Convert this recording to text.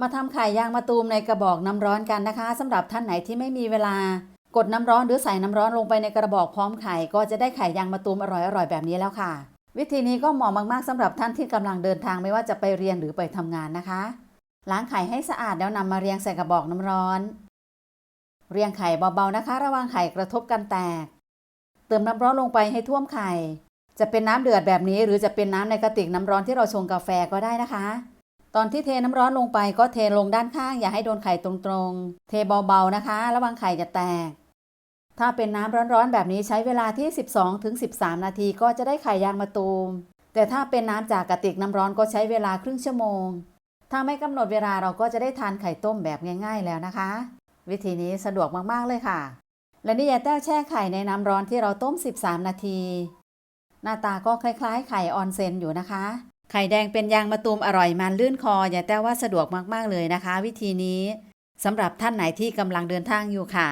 มาทำไข่ยางมะตูมในกระบอกน้ำร้อนกันนะคะสำหรับท่านไหนที่ไม่มีเวลากดน้ำร้อนหรือใส่น้ำร้อนลงไปในกระบอกพร้อมไข่ ก็จะได้ไข่ยางมะตูมอร่อยๆแบบนี้แล้วค่ะ วิธีนี้ก็เหมาะมากๆสำหรับท่านที่กำลังเดินทางไม่ว่าจะไปเรียนหรือไปทำงานนะคะ ล้างไข่ให้สะอาดแล้วนำมาเรียงใส่กระบอกน้ำร้อน เรียงไข่เบาๆนะคะ ระวังไข่กระทบกันแตก เติมน้ำร้อนลงไปให้ท่วมไข่ จะเป็นน้ำเดือดแบบนี้ หรือจะเป็นน้ำในกระติกน้ำร้อนที่เราชงกาแฟก็ได้นะคะ ตอนที่เทน้ำร้อนลงไปก็เทลงด้านข้าง อย่าให้โดนไข่ตรงๆ เทเบาๆนะคะ ระวังไข่จะแตก ถ้าเป็นน้ำร้อนๆแบบนี้ใช้เวลาที่ 12ถึง13 นาทีก็จะได้ไข่ยางมะตูม แต่ถ้าเป็นน้ำจากกระติกน้ำร้อนก็ใช้เวลาครึ่งชั่วโมง ถ้าไม่กำหนดเวลาเราก็จะได้ทานไข่ต้มแบบง่าย ๆแล้วนะคะ วิธีนี้สะดวกมากๆเลยค่ะ และนี่ยายแต้วแช่ไข่ในน้ำร้อนที่เราต้ม 13 นาที หน้าตาก็คล้ายๆ ไข่ออนเซนอยู่นะคะ ไข่แดงเป็นยางมะตูมอร่อยมันลื่นคอ อย่าแต่วว่าสะดวกมากๆเลยนะคะ วิธีนี้สำหรับท่านไหนที่กำลังเดินทางอยู่ค่ะ